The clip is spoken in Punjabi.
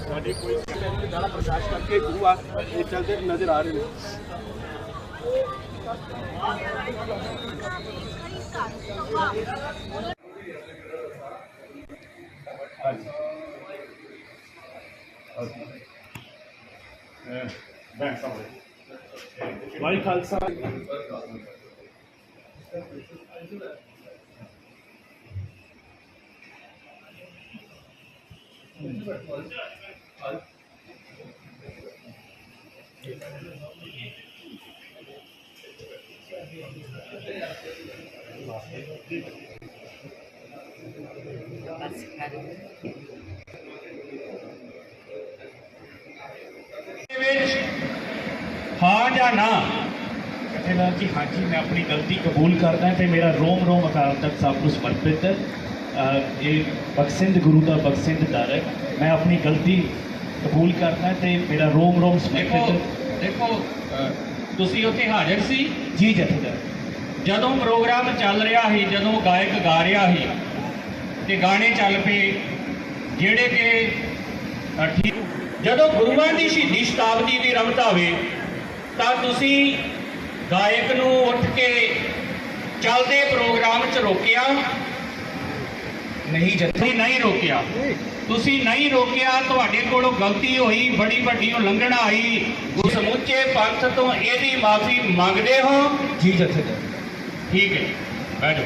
ਸਾਡੀ ਕੋਈ ਸਟੈਂਡ ਗਾਲਾ ਪ੍ਰਸ਼ਾਸਨ ਕਰਕੇ ਗੁਰੂ ਆ ਇਹ ਚੱਲਦੇ ਨਜ਼ਰ ਆ ਰਹੇ ਨੇ ਵਾਹਿ ਖਾਲਸਾ ਵਿੱਚ ਹਾਂ ਜਾਂ ਨਾ? ਕਹਿੰਦਾ ਕਿ ਹਾਂਜੀ ਮੈਂ ਆਪਣੀ ਗਲਤੀ ਕਬੂਲ ਕਰਦਾ ਤੇ ਮੇਰਾ ਰੋਮ ਰੋਮ ਅਕਾਲ ਤਖਤ ਸਾਹਿਬ ਨੂੰ ਸਮਰਪਿਤ ਇਹ ਬਖਸ਼ਿੰਦ ਗੁਰੂ ਦਾ ਬਖਸ਼ਿੰਦ ਦਰ ਹੈ। ਮੈਂ ਆਪਣੀ ਗਲਤੀ ਕਬੂਲ ਕਰਦਾ ਤੇ ਮੇਰਾ ਰੋਮ ਰੋਮ ਸਮਰਪਿਤ। ਦੇਖੋ ਤੁਸੀਂ ਉੱਥੇ ਹਾਜ਼ਰ ਸੀ? ਜੀ ਜਥੇਦਾਰ। ਜਦੋਂ ਪ੍ਰੋਗਰਾਮ ਚੱਲ ਰਿਹਾ ਸੀ ਜਦੋਂ ਗਾਇਕ ਗਾ ਰਿਹਾ ਸੀ ਤੇ ਗਾਣੇ ਚੱਲ ਪਏ ਜਿਹੜੇ ਕਿ ਠੀਕ ਜਦੋਂ ਗੁਰੂਆਂ ਦੀ ਸ਼ਹੀਦੀ ਸ਼ਤਾਬਦੀ ਦੀ ਰਮਤ ਆਵੇ ਤਾਂ ਤੁਸੀਂ ਗਾਇਕ ਨੂੰ ਉੱਠ ਕੇ ਚੱਲਦੇ ਪ੍ਰੋਗਰਾਮ 'ਚ ਰੋਕਿਆ? ਨਹੀਂ ਜਥੇ ਨਹੀਂ ਰੋਕਿਆ। ਤੁਸੀਂ ਨਹੀਂ ਰੋਕਿਆ ਤੁਹਾਡੇ ਕੋਲੋਂ ਗਲਤੀ ਹੋਈ ਬੜੀ ਵੱਡੀ ਉਲੰਘਣਾ ਆਈ। ਉਸ ਸਮੁੱਚੇ ਪੰਥ ਤੋਂ ਇਹਦੀ ਮਾਫੀ ਮੰਗਦੇ ਹੋ? ਜੀ ਜਥੇਦਾਰ। ਠੀਕ ਹੈ ਬੈਠੋ